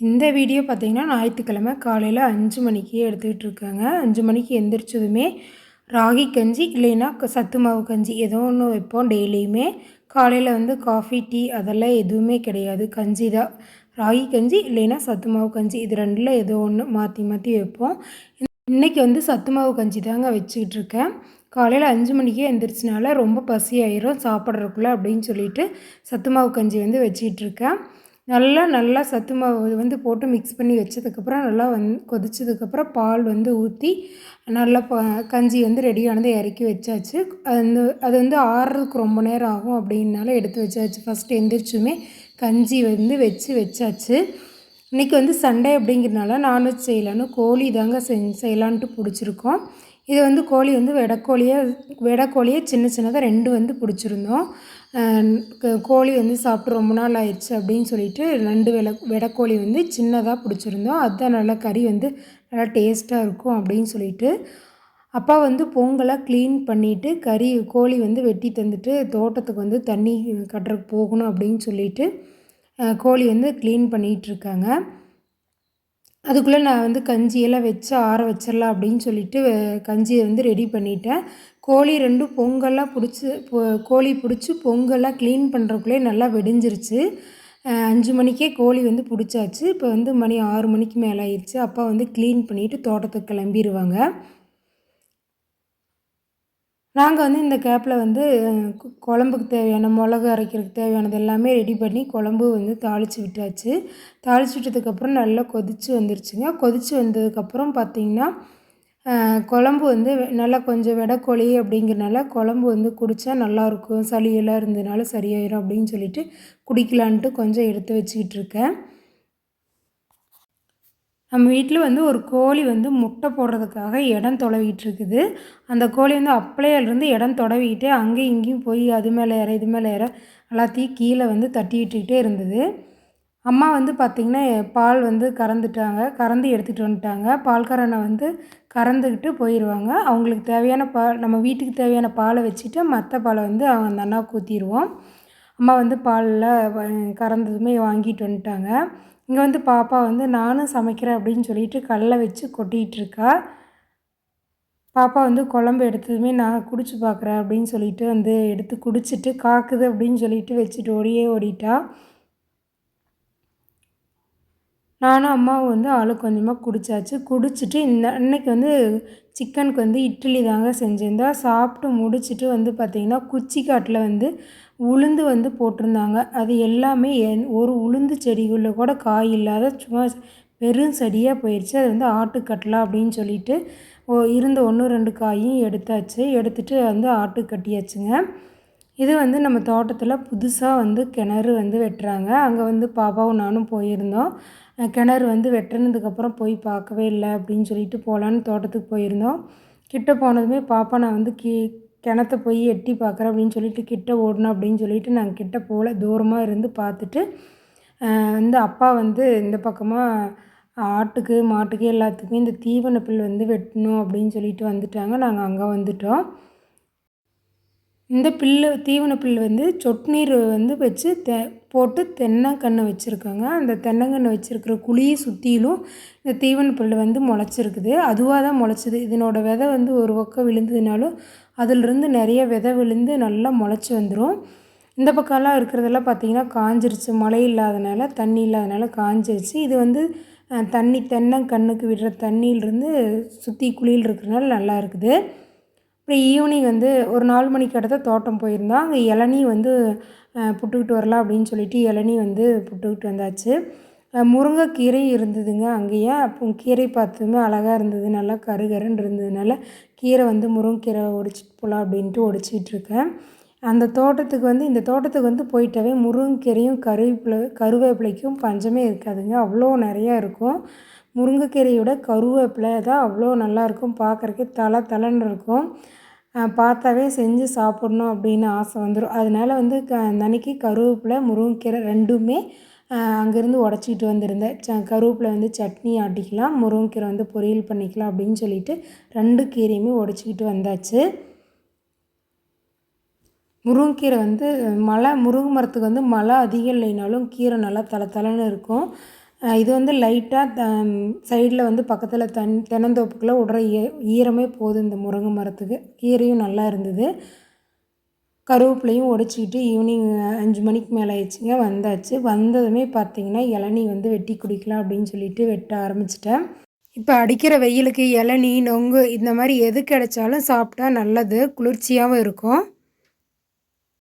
இந்த வீடியோ பார்த்திங்கன்னா ஞாயிற்றுக்கிழமை காலையில் அஞ்சு மணிக்கு எடுத்துக்கிட்டு இருக்காங்க. அஞ்சு மணிக்கு எந்திரிச்சதுமே ராகி கஞ்சி இல்லைன்னா சத்து மாவு கஞ்சி ஏதோ ஒன்று வைப்போம் டெய்லியுமே. காலையில் வந்து காஃபி டீ அதெல்லாம் எதுவுமே கிடையாது. கஞ்சி தான். ராகி கஞ்சி இல்லைன்னா சத்து மாவு கஞ்சி இது ரெண்டில் ஏதோ ஒன்று மாற்றி மாற்றி வைப்போம். இன்றைக்கி வந்து சத்து மாவு கஞ்சி தாங்க வச்சுக்கிட்டு இருக்கேன். காலையில் அஞ்சு மணிக்கே எந்திரிச்சினால ரொம்ப பசி ஆயிரும் சாப்பிட்றதுக்குள்ளே அப்படின்னு சொல்லிட்டு சத்து மாவு கஞ்சி வந்து வச்சுக்கிட்டு இருக்கேன். நல்லா நல்லா சத்து மாவு வந்து போட்டு மிக்ஸ் பண்ணி வச்சதுக்கப்புறம் நல்லா வந் கொதிச்சதுக்கப்புறம் பால் வந்து ஊற்றி நல்லா ப கஞ்சி வந்து ரெடியானதை இறக்கி வச்சாச்சு. அந்த அது வந்து ஆறுறதுக்கு ரொம்ப நேரம் ஆகும் அப்படின்னால எடுத்து வச்சாச்சு. ஃபஸ்ட்டு எந்திரிச்சுமே கஞ்சி வந்து வச்சு வச்சாச்சு. இன்றைக்கி வந்து சண்டே அப்படிங்கிறனால நான்வெஜ் செய்யலான்னு கோழி தாங்க செஞ் செய்யலான்ட்டு பிடிச்சிருக்கோம். இது வந்து கோழி வந்து வெடக்கோழியை வெடக்கோழியை சின்ன சின்னதாக ரெண்டு வந்து பிடிச்சிருந்தோம். கோழி வந்து சாப்பிட்டு ரொம்ப நாள் ஆயிடுச்சு அப்படின்னு சொல்லிட்டு ரெண்டு வெலை வெடக்கோழி வந்து சின்னதாக பிடிச்சிருந்தோம். அதுதான் நல்லா கறி வந்து நல்லா டேஸ்ட்டாக இருக்கும் அப்படின்னு சொல்லிட்டு அப்பா வந்து பொங்கலாக க்ளீன் பண்ணிவிட்டு கறி கோழி வந்து வெட்டி தந்துட்டு தோட்டத்துக்கு வந்து தண்ணி கட்டுறக்கு போகணும் அப்படின்னு சொல்லிட்டு கோழி வந்து க்ளீன் பண்ணிகிட்ருக்காங்க அதுக்குள்ளே நான் வந்து கஞ்சியெல்லாம் வச்சு ஆற வச்சிடலாம் அப்படின்னு சொல்லிட்டு கஞ்சியை வந்து ரெடி பண்ணிட்டேன். கோழி ரெண்டும் பொங்கல்லாம் பிடிச்சி கோழி பிடிச்சி பொங்கல்லாம் க்ளீன் பண்ணுறக்குள்ளே நல்லா வெடிஞ்சிருச்சு. அஞ்சு மணிக்கே கோழி வந்து பிடிச்சாச்சு. இப்போ வந்து மணி ஆறு மணிக்கு மேலே ஆயிடுச்சு அப்பா வந்து க்ளீன் பண்ணிவிட்டு தோட்டத்துக்கு கிளம்பிடுவாங்க நாங்கள் வந்து இந்த கேப்பில் வந்து குழம்புக்கு தேவையான மிளகு அரைக்கிறதுக்கு தேவையானது எல்லாமே ரெடி பண்ணி குழம்பு வந்து தாளித்து விட்டாச்சு. தாளித்து விட்டதுக்கப்புறம் நல்லா கொதித்து வந்துருச்சுங்க. கொதித்து வந்ததுக்கப்புறம் பார்த்திங்கன்னா குழம்பு வந்து நல்லா கொஞ்சம் விடக்கொழி அப்படிங்கிறனால குழம்பு வந்து குடித்தா நல்லாயிருக்கும் சளியெல்லாம் இருந்ததுனால சரியாயிடும் அப்படின்னு சொல்லிட்டு குடிக்கலான்ட்டு கொஞ்சம் எடுத்து வச்சுக்கிட்டு இருக்கேன். நம்ம வீட்டில் வந்து ஒரு கோழி வந்து முட்டை போடுறதுக்காக இடம் தொலைவிட்டு இருக்குது அந்த கோழி வந்து அப்பளையிலேருந்து இடம் தொடவிக்கிட்டே அங்கேயும் இங்கேயும் போய் அது மேலே ஏற இது மேலே ஏற எல்லாத்தையும் கீழே வந்து தட்டி விட்டுக்கிட்டே இருந்தது. அம்மா வந்து பார்த்திங்கன்னா பால் வந்து கறந்துட்டாங்க. கறந்து எடுத்துகிட்டு வந்துட்டாங்க. பால்காரனை வந்து கறந்துக்கிட்டு போயிடுவாங்க அவங்களுக்கு தேவையான பால் நம்ம வீட்டுக்கு தேவையான பாலை வச்சுட்டு மற்ற பாலை வந்து அவங்க அந்த அண்ணாவுக்கு ஊற்றிடுவோம் அம்மா வந்து பாலில் கறந்ததுமே வாங்கிட்டு வந்துட்டாங்க. இங்கே வந்து பாப்பா வந்து நானும் சமைக்கிறேன் அப்படின்னு சொல்லிட்டு கல்லை வச்சு கொட்டிகிட்ருக்கா. பாப்பா வந்து குழம்பு எடுத்ததுமே நான் குடிச்சு பார்க்குறேன் அப்படின்னு சொல்லிட்டு வந்து எடுத்து குடிச்சிட்டு காக்குது அப்படின்னு சொல்லிட்டு வச்சுட்டு ஓடியே ஓடிட்டா. நானும் அம்மாவும் வந்து ஆளுக்கு கொஞ்சமாக குடித்தாச்சு குடிச்சிட்டு இந்த அன்னைக்கு வந்து சிக்கனுக்கு வந்து இட்லி தாங்க செஞ்சுருந்தா. சாப்பிட்டு முடிச்சுட்டு வந்து பார்த்திங்கன்னா குச்சி காட்டில் வந்து உளுந்து வந்து போட்டிருந்தாங்க. அது எல்லாமே என் ஒரு உளுந்து செடிகளில் கூட காய் இல்லாத சும்மா வெறும் செடியாக போயிடுச்சு அது வந்து ஆட்டுக்கட்டலாம் அப்படின்னு சொல்லிட்டு இருந்த ஒன்று ரெண்டு காயும் எடுத்தாச்சு. எடுத்துகிட்டு வந்து ஆட்டு கட்டியாச்சுங்க. இது வந்து நம்ம தோட்டத்தில் புதுசாக வந்து கிணறு வந்து வெட்டுறாங்க. அங்கே வந்து பாப்பாவும் நானும் போயிருந்தோம். கிணறு வந்து வெட்டினதுக்கப்புறம் போய் பார்க்கவே இல்லை அப்படின்னு சொல்லிட்டு போகலான்னு தோட்டத்துக்கு போயிருந்தோம். கிட்ட போனதுமே பாப்பா நான் வந்து கீ கிணத்த போய் எட்டி பார்க்குறேன் அப்படின்னு சொல்லிட்டு கிட்ட ஓடணும் அப்படின்னு சொல்லிட்டு நாங்கள் கிட்ட போகல தூரமாக இருந்து பார்த்துட்டு வந்து அப்பா வந்து இந்த பக்கமாக ஆட்டுக்கு மாட்டுக்கு எல்லாத்துக்குமே இந்த தீவன புல் வந்து வெட்டணும் அப்படின்னு சொல்லிட்டு வந்துட்டாங்க. நாங்கள் அங்கே வந்துட்டோம். இந்த பில்லு தீவன புல் வந்து சொட்டு நீர் வந்து வச்சு தெ போட்டு தென்னங்கன்று வச்சுருக்காங்க. அந்த தென்னங்கன்று வச்சுருக்கிற குழியை சுற்றிலும் இந்த தீவன புல் வந்து முளைச்சிருக்குது. அதுவாக தான் முளைச்சிது. இதனோட விதை வந்து ஒரு பக்கம் விழுந்ததுனாலும் அதிலிருந்து நிறைய விதை விழுந்து நல்லா முளைச்சி வந்துடும் இந்த பக்கம்லாம் இருக்கிறதெல்லாம் பார்த்திங்கன்னா காஞ்சிருச்சு. மழை இல்லாதனால தண்ணி இல்லாதனால காஞ்சிருச்சு. இது வந்து தண்ணி தென்னங்கன்றுக்கு விடுற தண்ணியிலிருந்து சுற்றி குழியில் இருக்கிறனால நல்லா இருக்குது. அப்புறம் ஈவினிங் வந்து ஒரு நாலு மணிக்கு அடுத்த தோட்டம் போயிருந்தோம் அங்கே இளநீ வந்து புட்டுக்கிட்டு வரலாம் அப்படின்னு சொல்லிட்டு இளநீ வந்து புட்டுக்கிட்டு வந்தாச்சு. முருங்கைக்கீரை இருந்ததுங்க அங்கேயே. அப்போ கீரை பார்த்ததுமே அழகாக இருந்தது. நல்லா கருகருன்னு இருந்ததுனால கீரை வந்து முருங்கைக்கீரை ஒடிச்சிட்டு போகலாம் அப்படின்ட்டு ஒடிச்சிக்கிட்டு இருக்கேன். அந்த தோட்டத்துக்கு வந்து இந்த தோட்டத்துக்கு வந்து போயிட்டாவே முருங்கைக்கீரையும் கருவேப்பிலை கருவேப்பிலைக்கும் பஞ்சமே இருக்காதுங்க. அவ்வளோ நிறையா இருக்கும். முருங்கைக்கீரையோட கருவேப்பிலை தான் அவ்வளோ நல்லாயிருக்கும். பார்க்குறக்கே தலை தலைன்னு இருக்கும். பார்த்தாவே செஞ்சு சாப்பிட்ணும் அப்படின்னு ஆசை வந்துடும் அதனால் வந்து க அன்னைக்கு கருவேப்பிலை முருங்கைக்கீரை ரெண்டுமே அங்கேருந்து உடச்சிக்கிட்டு வந்திருந்தேன். ச கருவேப்பிலை வந்து சட்னி ஆட்டிக்கலாம் முருங்கைக்கீரை வந்து பொரியல் பண்ணிக்கலாம் அப்படின்னு சொல்லிட்டு ரெண்டு கீரையுமே உடச்சிக்கிட்டு வந்தாச்சு. முருங்கைக்கீரை வந்து மழை முருங்கை மரத்துக்கு வந்து மழை அதிகம் இல்லைனாலும் கீரை நல்லா தலை தலைன்னு இருக்கும். இது வந்து லைட்டாக த சைடில் வந்து பக்கத்தில் தன் தென்னந்தோப்புக்குள்ளே விடுற ஈ ஈரமே போதும் இந்த முருங்கை மரத்துக்கு. கீரையும் நல்லா இருந்தது. கருவேப்பிலையும் உடச்சிக்கிட்டு ஈவினிங் அஞ்சு மணிக்கு மேலே ஆயிடுச்சுங்க வந்தாச்சு. வந்ததுமே பார்த்தீங்கன்னா இளநீ வந்து வெட்டி குடிக்கலாம் அப்படின்னு சொல்லிட்டு வெட்ட ஆரம்பிச்சிட்டேன். இப்போ அடிக்கிற வெயிலுக்கு இளநீ நொங்கு இந்த மாதிரி எது கிடைச்சாலும் சாப்பிட்டா நல்லது குளிர்ச்சியாகவும் இருக்கும்.